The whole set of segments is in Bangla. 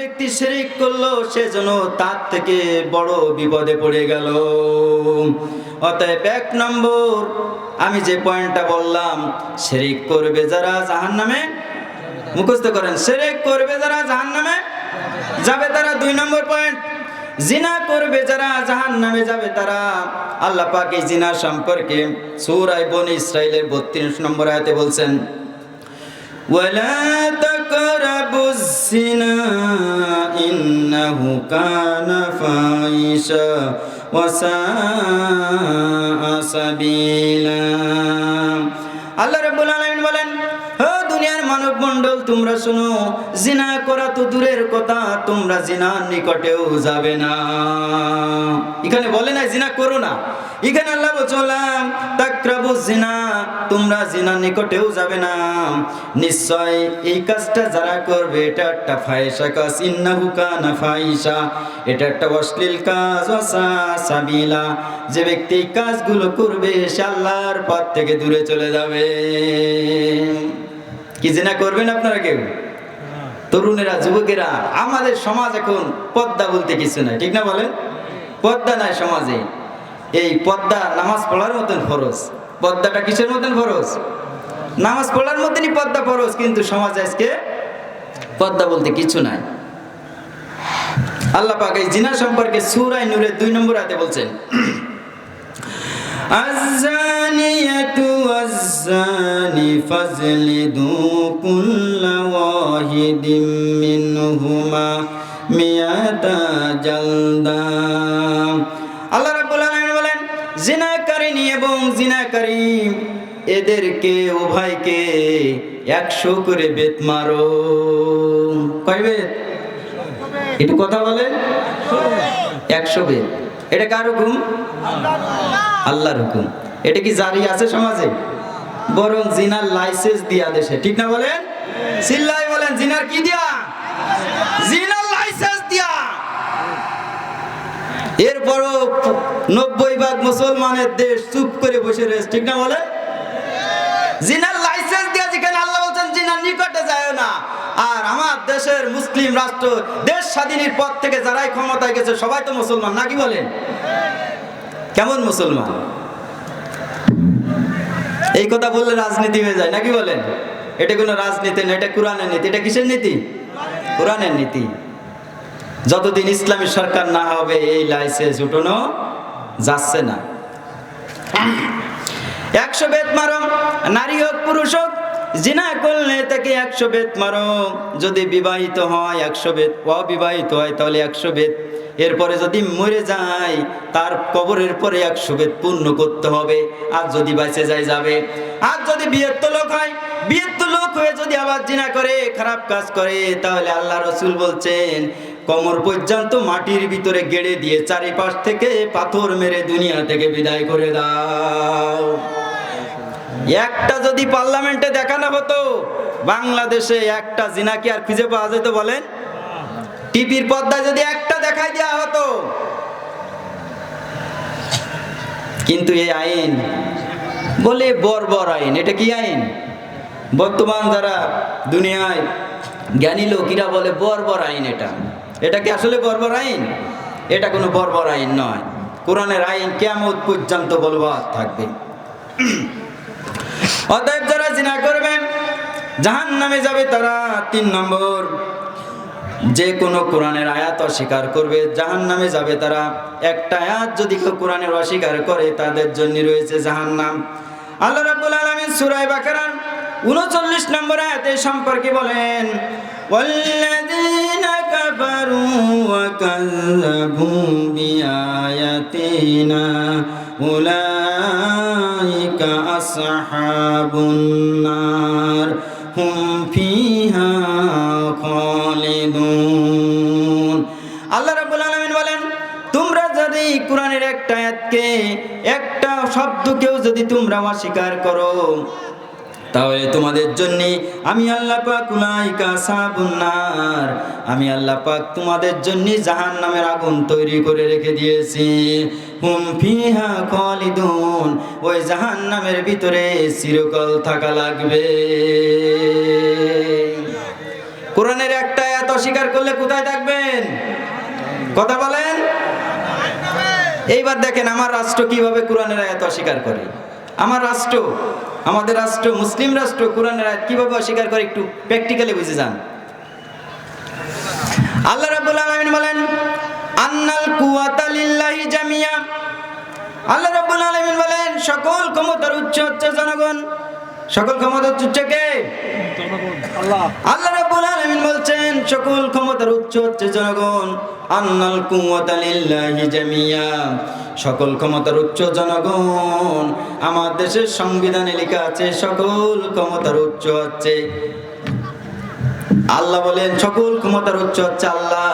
ব্যক্তি শিরিক করল, সে যেন তার থেকে বড় বিপদে পড়ে গেল। অতএব এক নম্বর, আমি যে পয়েন্টটা বললাম, শিরিক করবে যারা জাহান নামে মুখস্থ করেন, শিরিক করবে যারা জাহান নামে যাবে তারা। দুই নম্বর পয়েন্ট, জিনা করবে যারা জাহান নামে যাবে তারা। আল্লাহ পাক এই জিনা সম্পর্কে সুরাই বন ইসরায়েলের বত্রিশ নম্বর আয়তে বলছেন, ওয়ালা تقربوا الزنا إنه كان فاحشا وساء سبيلا الله رب العالمين মণ্ডল, তোমরা শুনো, জিনা করা তো দূরের কথা, তোমরা জিনার নিকটেও যাবে না। এখানে বলে না জিনা করো না। এখানে আল্লাহ বললাম তাকরাবু জিনা, তোমরা জিনার নিকটেও যাবে না। নিশ্চয় এই কাজটা যারা করবে, এটা একটা ফায়সা কাজ। ইন্নাহু কানা ফাইসা এটা একটা অশ্লীল কাজ ওয়াসা সাবিলা। যে ব্যক্তি এই কাজগুলো করবে, সে আল্লাহর পথ থেকে দূরে চলে যাবে। কি জেনা করবেন আপনারা কেউ? তরুণেরা, যুবকেরা, আমাদের সমাজ এখন পদ্মা বলতে কিছু নাই, ঠিক না বলেন? পদ্মা নাই সমাজে। এই পদ্মা নামাজ পড়ার মতন ফরজ। পদ্মাটা কিসের মতন ফরজ? নামাজ পড়ার মতনই পদ্মা ফরজ, কিন্তু সমাজ আজকে পদ্মা বলতে কিছু নাই। আল্লাহ পাক এই জিনা সম্পর্কে সুরাই নূরের দুই নম্বর হাতে বলছেন আজানিয়াতু والزاني فاجلدوا كل واحد منهما مئة جلدة আল্লাহ রাব্বুল আলামিন বলেন জিনাকারিনী এবং জিনাকারী এদেরকে উভয়কে একশো করে বেত মারো কয় বেত একটু কথা বলেন একশো বেত এটা কার হুকুম আল্লাহর হুকুম এটা কি জারি আছে সমাজে বরং জিনার লাইসেন্স দিয়া দেশে ঠিক না বলেন? সিল্লাই বলেন, জিনার কি দিয়া? জিনার লাইসেন্স দিয়া। এরপরও নব্বই ভাগ মুসলমানের দেশ চুপ করে বসে রয়েছে, ঠিক না বলেন? জিনার লাইসেন্স দিয়া যেখানে আল্লাহ বলছেন, জিনার নিকটে যায় না। আর আমার দেশের মুসলিম রাষ্ট্র দেশ স্বাধীনের পর থেকে যারাই ক্ষমতায় গেছে, সবাই তো মুসলমান নাকি বলেন? কেমন মুসলমান? এই কথা বললে রাজনীতি হয়ে যায়, নাকি বলেন? এটা কোনো রাজনীতি না, এটা কোরআনের নীতি, এটা কিসের নীতি? কোরআনের নীতি। যতদিন ইসলামী সরকার না হবে, এই লাইসেন্স উঠানো যাচ্ছে না। একশো বেদ মারম, নারী হোক, পুরুষ হোক জিনা করলে তাকে একশো বেত মারো। যদি বিবাহিত হয় একশো বেত অবিবাহিত হয় তাহলে একশো বেত এরপরে যদি মরে যায়, তার কবরের পরে একশো বেত পূর্ণ করতে হবে। আর যদি বাইসে যায়, যাবে। আর যদি বিয়ের তো লোক হয় বিয়ের তো লোক হয়ে যদি আবার জিনা করে, খারাপ কাজ করে, তাহলে আল্লাহ রসুল বলছেন, কমর পর্যন্ত মাটির ভিতরে গেড়ে দিয়ে চারিপাশ থেকে পাথর মেরে দুনিয়া থেকে বিদায় করে দাও। একটা যদি পার্লামেন্টে দেখানো হতো, বাংলাদেশে একটা জিনাকি আর খুঁজে পাওয়া যেত বলেন? টিভির পর্দায় যদি একটা দেখাই দেওয়া হতো। কিন্তু এই আইন বলে বর্বর আইন, এটা কি আইন? বর্তমান যারা দুনিয়ায় জ্ঞানী লোকেরা বলে বর্বর আইন এটা। এটা কি আসলে বর্বর আইন? এটা কোনো বর্বর আইন নয়। কোরআনের আইন কেমন পর্যন্ত বলবৎ থাকবে। অতএব যারা জিনা করবেন জাহান নামে যাবে তারা তিন নম্বর যে কোনো কোরআনের আয়াত অস্বীকার করবে জাহান নামে যাবে তারা একটা আয়াত যদি কেউ কোরআনের অস্বীকার করে তাদের জন্য রয়েছে জাহান নাম আল্লাহ রাব্বুল আলামিন সূরা বাকারা 39 নম্বর আয়াতে সম্পর্কে বলেন والذين كفروا وكذبوا بآياتنا أولئك أصحاب النار هم فيها খালিদুন আল্লাহ রাব্বুল আলামিন বলেন তোমরা যদি কোরআনের একটা আয়াতকে একটা শব্দকেও যদি তোমরা অস্বীকার করো তাহলে তোমাদের জন্য আমি আল্লাহ পাক উলাইকা সাবুন্নার। আমি আল্লাহ পাক তোমাদের জন্য জাহান্নামের আগুন তৈরি করে রেখে দিয়েছি। হুম ফিহা খালিদুন। ওই জাহান্নামের ভিতরে চিরকাল থাকা লাগবে। কোরআনের একটা আয়াত অস্বীকার করলে কোথায় থাকবেন? কথা বলেন। এইবার দেখেন আমার রাষ্ট্র কীভাবে কোরআনের আয়াত অস্বীকার করে? আমার রাষ্ট্র আমাদের রাষ্ট্র মুসলিম রাষ্ট্র কোরআনের আয়াত কীভাবে অস্বীকার করে একটু প্র্যাকটিক্যালি বুঝে যান। আল্লাহ রাব্বুল আলামিন বলেন আন্নাল কুওয়াতা লিল্লাহি জামিয়া। আল্লাহ রাব্বুল আলামিন বলেন সকল ক্ষমতার উচ্চ হচ্ছে জনগণ। সকল ক্ষমতার উচ্চ কে? আল্লাহ রাব্বুল আলামিন বলছেন সকল ক্ষমতার উচ্চ হচ্ছে জনগণ। আন্নাল কুওয়াতা লিল্লাহি জামিয়া। সকল ক্ষমতার উচ্চ জনগণ, আমার দেশের সংবিধানে লেখা আছে, সকল ক্ষমতার উচ্চ হচ্ছে। আল্লাহ বলেন, সকল ক্ষমতার উচ্চ হচ্ছে আল্লাহ।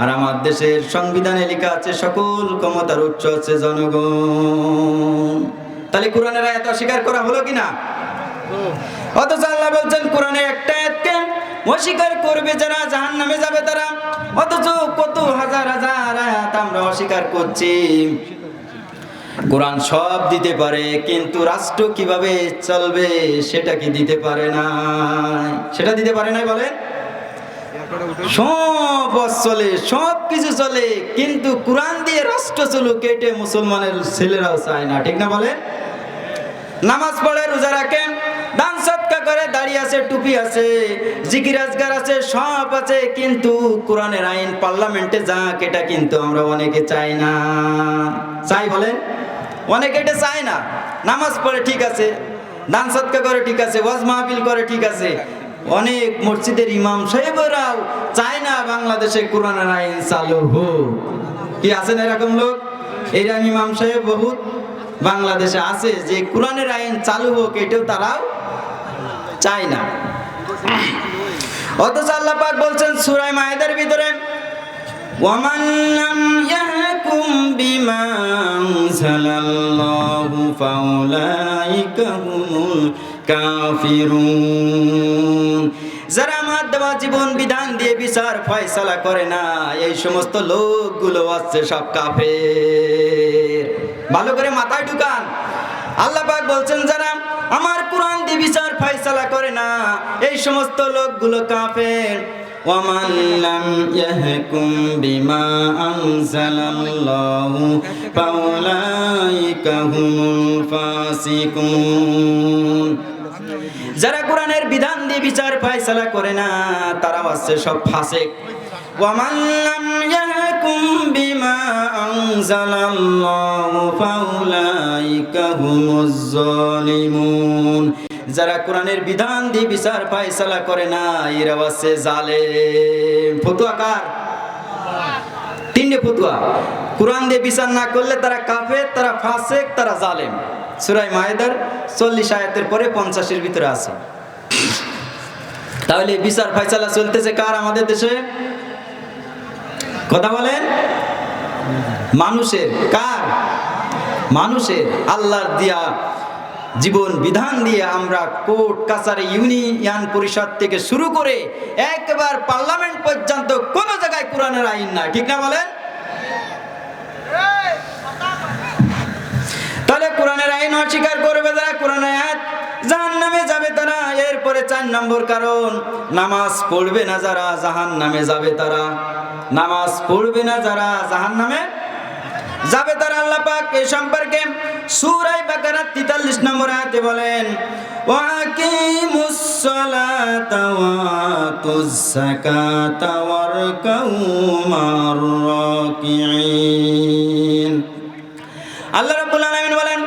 আর আমার দেশের সংবিধানে লেখা আছে, সকল ক্ষমতার উচ্চ হচ্ছে জনগণ। তাহলে কোরআনের আয়াত অস্বীকার করা হলো কিনা? অথচ আল্লাহ বলছেন কোরআনে একটা আয়াতকে অস্বীকার করবে যারা জাহান নামে যাবে তারা। অথচ কত হাজার হাজার আয়াত আমরা অস্বীকার করছি। কোরআন সব দিতে পারে, কিন্তু রাষ্ট্র কীভাবে চলবে সেটা কি দিতে পারে না? সেটা দিতে পারে না বলেন? সব চলে, সব কিছু চলে, কিন্তু কোরআন দিয়ে রাষ্ট্র চলুক কেটে মুসলমানের ছেলেরাও চায় না, ঠিক না বলেন? নামাজ পড়ে, রোজা রাখে করে দাড়ি আছে, টুপি আছে আছে, সব আছে, কিন্তু আইন, পার্লামেন্টে কিন্তু আমরা অনেকে চাই না। চাই অনেকে এটা চায় না। নামাজ পড়ে ঠিক আছে, দান সৎকা করে ঠিক আছে মাহফিল করে ঠিক আছে। অনেক মসজিদের ইমাম সাহেবরাও চায় না বাংলাদেশে কোরআনের আইন চালু হোক। কি আছেন এরকম লোক? এরকম ইমাম সাহেব বহুত বাংলাদেশে আছে, যে কোরআনের আইন চালু হোক, এটাও তারাও চায় না। অথচ আল্লাহ পাক বলছেন সূরা মায়েদের ভিতরে জীবন বিধান দিয়ে বিচার ফয়সালা করে না, এই সমস্ত লোকগুলো সব কাফের। ভালো করে মাথায় ঢুকান। আল্লাহ পাক বলছেন যারা আমার কোরআন দিয়ে বিচার ফয়সালা করে না এই সমস্ত লোকগুলো কাফের ومن لم يحكم بما أنزل الله فأولئك هم الفاسقون যারা কোরআনের বিধান দিয়ে বিচার ফয়সালা করে না তারা হচ্ছে সব ফাসিক ওয়ামান লাম ইয়াহকুম বিমা আনজালাল্লাহু ফাউলাইকা হুমুজ জালিমুন যারা কোরআনের বিধান দিয়ে বিচার ফয়সালা করে না, এরা হচ্ছে জালেম। ফতুয়া কার? তিনটে ফতুয়া। কোরআন দিয়ে বিচার না করলে তারা কাফের, তারা ফাসেক, তারা জালেম। সুরাই মায়েদার চল্লিশ আয়াতের পরে পঞ্চাশের ভিতরে আছে। তাহলে বিচার ফয়সালা চলতেছে কার আমাদের দেশে? কথা বলেন? মানুষের কার? মানুষের আল্লাহর দিয়া জীবন বিধান দিয়ে আমরা কোর্ট, কাছারি, ইউনিয়ন পরিষদ থেকে শুরু করে একবার পার্লামেন্ট পর্যন্ত কোন জায়গায় কোরআনের আইন না ঠিক না বলেন? তাহলে কোরআনের আইন অস্বীকার করবে যারা? কোরআনের আয়াত জাহান নামে যাবে তারা। এরপরে চার নম্বর কারণ, নামাজ পড়বে না যারা জাহান নামে যাবে তারা। নামাজ পড়বে না, যারা জাহান নামে যাবে তারা আল্লাহ পাক এই সম্পর্কে সূরা বাকারা 43 নম্বর আয়াতে বলেন, ওয়াকিমুস সালাতা আল্লাহ রাব্বুল বলেন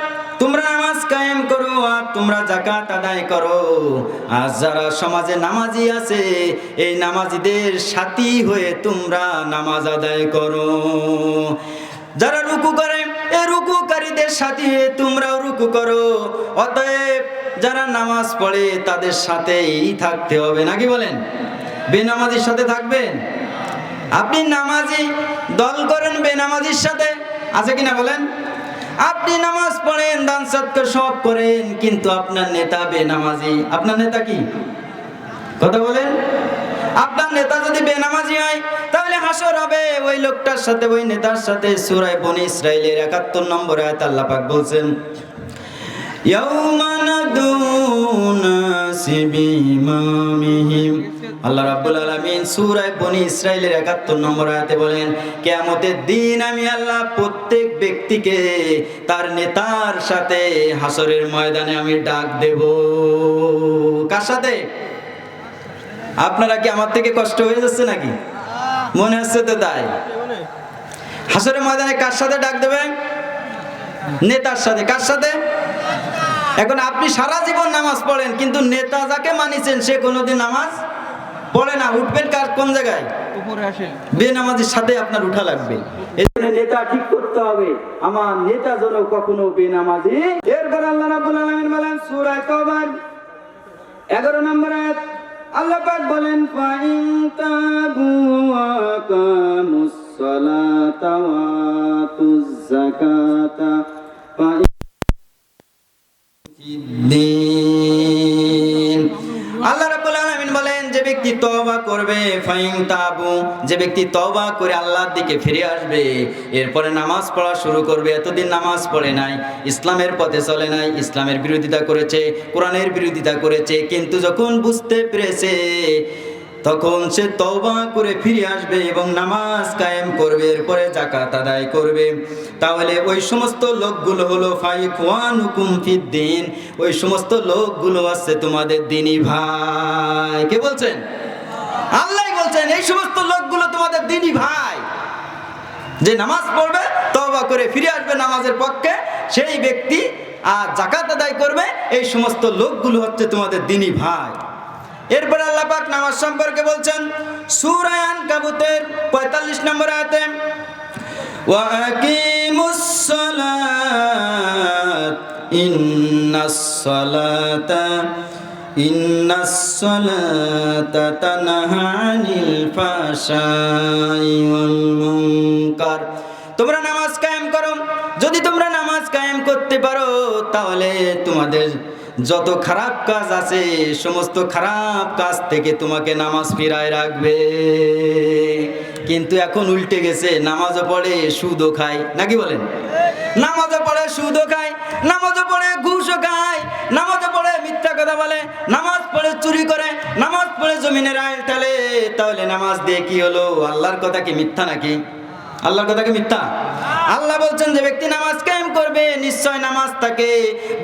তোমরা জাকাত আদায় করো। আর যারা সমাজে নামাজি আছে, এই নামাজিদের সাথী হয়ে তোমরা নামাজ আদায় করো। যারা রুকু করে, এই রুকুকারীদের সাথে তোমরাও রুকু করো। অতএব যারা নামাজ পড়ে, তাদের সাথেই থাকতে হবে, নাকি বলেন? বেনামাজির সাথে থাকবেন? আপনি নামাজি, দল করেন বেনামাজির সাথে। আছে কিনা বলেন? আপনি নামাজ পড়েন, দান সৎকার সব করেন, কিন্তু আপনার নেতা বেনামাজি। আপনার নেতা কি? কথা বলেন। আপনার নেতা যদি বেনামাজি হয়, তাহলে হাসর হবে। ওই লোকটার সাথে, ওই নেতার সাথে সুরায় বনি ইসরায়েলের একাত্তর নম্বর আয়াত আল্লাহ পাক বলছেন, ইয়াউমা নাদুনা সিবিমামিহিম আল্লাহ রাব্বুল আলামিন সূরা বনি ইসরাইলের 71 নম্বর আয়াতে বলেন, কিয়ামতের দিন আমি আল্লাহ প্রত্যেক ব্যক্তিকে তার নেতার সাথে হাসরের ময়দানে আমি ডাক দেব। কার সাথে? আপনারা কি আমার থেকে কষ্ট হয়ে যাচ্ছে নাকি? মনে হচ্ছে তো তাই। হাসরের ময়দানে কার সাথে ডাক দেবেন? নেতার সাথে। কার সাথে? এখন আপনি সারা জীবন নামাজ পড়েন, কিন্তু নেতা যাকে মানিছেন, সে কোনোদিন নামাজ পড়ে না উঠবেন কার কোন জায়গায়? উপরে আসেন। বেনামাজির সাথে আপনার উঠা লাগবে। নেতা ঠিক করতে হবে। আমার নেতা যেন কখনো বেনামাজি এরপর আল্লাহ রাব্বুল আলামিন বলেন সূরা তওবার 11 নম্বর আয়াত। আল্লাহ পাক বলেন ফাইন তাবু ওয়া কামুস সালাতা ওয়া যাকাতা। ফাইন দিন আল্লাহ রাব্বুল আলামিন বলেন যে ব্যক্তি তওবা করবে, ফাইন তাবু, যে ব্যক্তি তওবা করে আল্লাহর দিকে ফিরে আসবে, এরপরে নামাজ পড়া শুরু করবে, এতদিন নামাজ পড়ে নাই, ইসলামের পথে চলে নাই, ইসলামের বিরোধিতা করেছে, কোরআনের বিরোধিতা করেছে, কিন্তু যখন বুঝতে পেরেছে, তখন সে তওবা করে ফিরে আসবে এবং নামাজ কায়েম করবে, এরপরে জাকাত আদায় করবে। তাহলে ওই সমস্ত লোকগুলো হলো, ফাইকুয়ানুকুম ফিদ্দিন ওই সমস্ত লোকগুলো আছে তোমাদের দিনী ভাই। কে বলছেন? আল্লাহ বলছেন, এই সমস্ত লোকগুলো তোমাদের দিনই ভাই। যে নামাজ পড়বে তবা করে ফিরে আসবে নামাজের পক্ষে, সেই ব্যক্তি আর জাকাত আদায় করবে, এই সমস্ত লোকগুলো হচ্ছে তোমাদের দিনই ভাই। এরপরে আল্লাপাক নামাজ সম্পর্কে বলছেন সুরায়ান কাবুতের পঁয়তাল্লিশ নম্বর আয়তে ইন্নাস সালাতা إن الصلاة إن الصلاة تنهى عن الفحشاء والمنكر তোমরা নামাজ কায়েম করো যদি তোমরা নামাজ কায়েম করতে পারো তাহলে তোমাদের যত খারাপ কাজ আছে সমস্ত খারাপ কাজ থেকে তোমাকে নামাজ ফিরায় রাখবে কিন্তু এখন উল্টে গেছে নামাজও পড়ে সুদও খায় নাকি বলেন নামাজও পড়ে সুদও খায়, নামাজে পড়ে ঘুষও খায়, নামাজে পড়ে মিথ্যা কথা বলে, নামাজ পড়ে চুরি করে, নামাজ পড়ে জমিনের আইল টালে তাহলে নামাজ দিয়ে কি হলো? আল্লাহর কথা কি মিথ্যা নাকি? আল্লাহর কথা কি মিথ্যা? আল্লাহ বলছেন যে ব্যক্তি নামাজ কায়েম করবে, নিশ্চয় নামাজ তাকে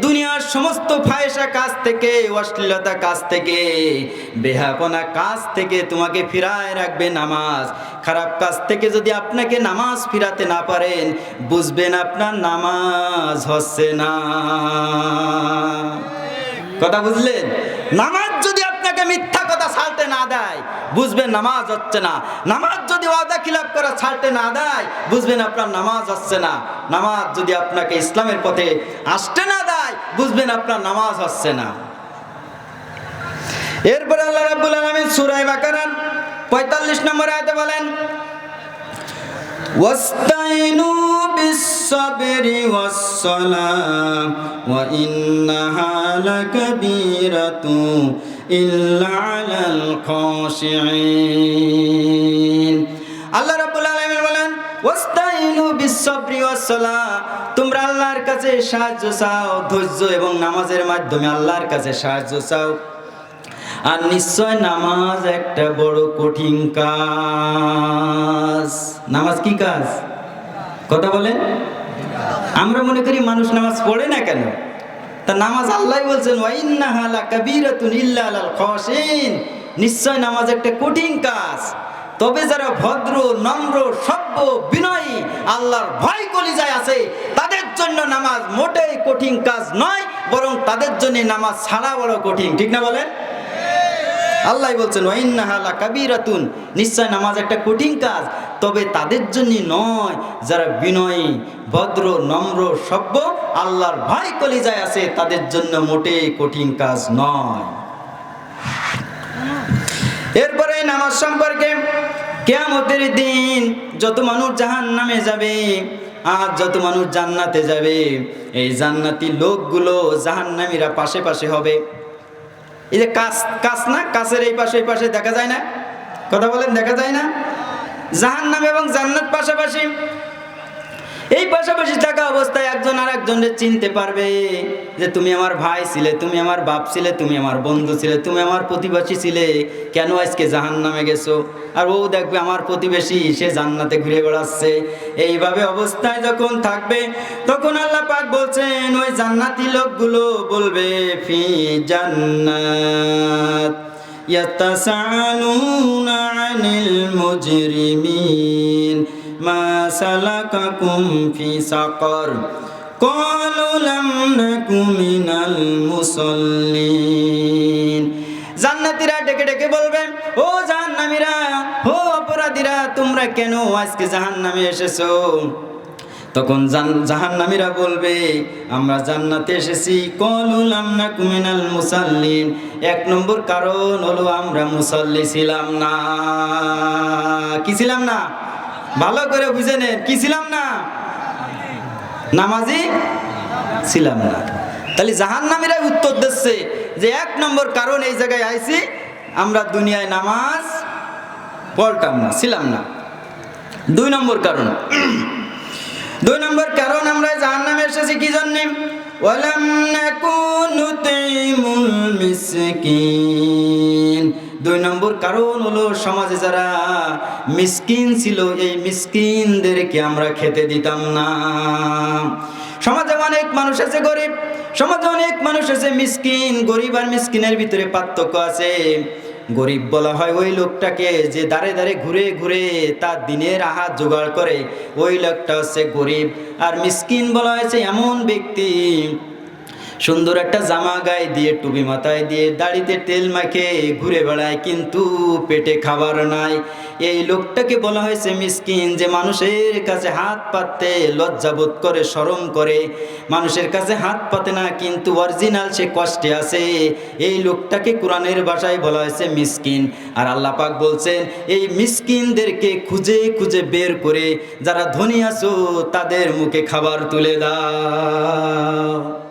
দুনিয়ার সমস্ত ফায়সা কাজ থেকে, অশ্লীলতা কাজ থেকে, বেহাপনা কাজ থেকে তোমাকে ফিরায় রাখবে নামাজ। খারাপ কাজ থেকে যদি আপনাকে নামাজ ফিরাতে না পারেন, বুঝবেন আপনার নামাজ হচ্ছে না। কথা বুঝলেন? নামাজ যদি আপনাকে মিথ্যা কথা ছাড়তে না দেয়, বুঝবেন নামাজ হচ্ছে না। নামাজ যদি ওয়াদা খিলাপ করা ছাড়তে না দেয়, বুঝবেন আপনার নামাজ হচ্ছে না। নামাজ যদি আপনাকে ইসলামের পথে আসতে না দেয়, বুঝবেন আপনার নামাজ হচ্ছে না। এরপরে আল্লাহ রাব্বুল আলামিন সূরা বাকারার 45 নম্বর আয়াতে বলেন واستعينوا بالصبر والصلاة وإنها لكبيرة إلا على الخاشعين আল্লাহ রাব্বুল আলামিন বলেন ওয়াস্তাইনু বিসসবরি ওয়াসসালাহ তোমরা আল্লাহর কাছে সাহায্য চাও ধৈর্য এবং নামাজের মাধ্যমে আল্লাহর কাছে সাহায্য চাও আর নিশ্চয় নামাজ একটা বড় কঠিন কাজ। নামাজ কি কাজ? কথা বলেন। আমরা মনে করি মানুষ নামাজ পড়ে না কেন? তা নামাজ আল্লাহ বলছেন ওয়াইন্নাহা লাকাবীরাতুন ইল্লা খাশিন। নিশ্চয় নামাজ একটা কঠিন কাজ। তবে যারা ভদ্র, নম্র, সভ্য, বিনয়ী, আল্লাহর ভয় কলিজায় আছে, তাদের জন্য নামাজ মোটেই কঠিন কাজ নয়, বরং তাদের জন্য নামাজ ছাড়া বড় কঠিন। ঠিক না বলেন? আল্লাহ বলছেন ওয়াইন্নাহালা কাবিরাতুন। নিশ্চয় নামাজ একটা কঠিন কাজ, তবে তাদের জন্য নয়, যারা বিনয়ী, ভদ্র, নম্র, সভ্য, আল্লাহর ভয় কলিজায় আছে, তাদের জন্য মোটেই কঠিন কাজ নয়। এরপরে নামাজ সম্পর্কে কেয়ামতের দিন যত মানুষ জাহান নামে যাবে, আর যত মানুষ জান্নাতে যাবে, এই জান্নাতি লোকগুলো জাহান্নামীরা পাশে পাশে হবে। এই যে কাজ কাজ না? কাছের এই পাশে এই পাশে দেখা যায় না? কথা বলেন, দেখা যায় না? জাহান্নাম এবং জান্নাত পাশাপাশি এই পাশাপাশি থাকা অবস্থায় একজন আর একজনের চিনতে পারবে যে তুমি আমার ভাই ছিলে, তুমি আমার বাপ ছিলে, তুমি আমার বন্ধু ছিলে, তুমি আমার প্রতিবেশী ছিলে। কেন আজকে জাহান নামে গেছো? আর ও দেখবে আমার প্রতিবেশী, সে জান্নাতে ঘুরে বেড়াচ্ছে। এইভাবে অবস্থায় যখন থাকবে, তখন আল্লাহ পাক বলছেন, ওই জান্নাতি লোকগুলো বলবে, ফি জান্নাত ইয়াতাসালুনা আনিল মুজরিমিন। ما سلككم في سقر قالوا لم نك من المصلين জান্নাতীরা ডেকে ডেকে বলবে ও জাহান্নামীরা ও অপরাধীরা তোমরা কেন আজকে জাহান্নামে এসেছো তখন জাহান্নামীরা বলবে আমরা জান্নাতে এসেছি কলুলাম না কুমিনাল মুসাল্লিন এক নম্বর কারণ হলো আমরা মুসাল্লি ছিলাম না কি ছিলাম না ভালো করে বুঝে নেন কি ছিলাম না? নামাজি ছিলাম না। তাহলে জাহান্নামীরা উত্তর দিচ্ছে যে এক নম্বর কারণ এই জায়গায় আইছি, আমরা দুনিয়ায় নামাজ পড়তাম না, ছিলাম না। দুই নম্বর কারণ। দুই নম্বর কারণ আমরা জাহান নামে এসেছি, কি জন্য? ওয়ালাম নাকুনু তাইমুল মিসকিন। দুই নম্বর কারণ হলো সমাজে যারা মিসকিন ছিল, এই মিসকিনদেরকে আমরা খেতে দিতাম না। সমাজে অনেক মানুষ আছে গরিব, সমাজে অনেক মানুষ আছে মিসকিন, গরিব আর মিসকিনের ভিতরে পার্থক্য আছে। গরিব বলা হয় ওই লোকটাকে যে দাঁড়ে দাঁড়ে ঘুরে ঘুরে তার দিনের আহার জোগাড় করে, ওই লোকটা হচ্ছে গরিব। আর মিসকিন বলা হয়েছে এমন ব্যক্তি সুন্দর একটা জামা গায়ে দিয়ে, টুপি মাথায় দিয়ে, দাড়িতে তেল মাখে, ঘুরে বেড়ায়, কিন্তু পেটে খাবার নাই। এই লোকটাকে বলা হয়েছে মিসকিন যে মানুষের কাছে হাত পাততে লজ্জাবোধ করে, শরম করে। মানুষের কাছে হাত পাতে না, কিন্তু অরিজিনাল সে কষ্টে আছে। এই লোকটাকে কোরআনের ভাষায় বলা হয়েছে মিসকিন। আর আল্লাহ পাক বলছেন, এই মিসকিনদেরকে খুঁজে খুঁজে বের করে, যারা ধনী আছো, তাদের মুখে খাবার তুলে দাও।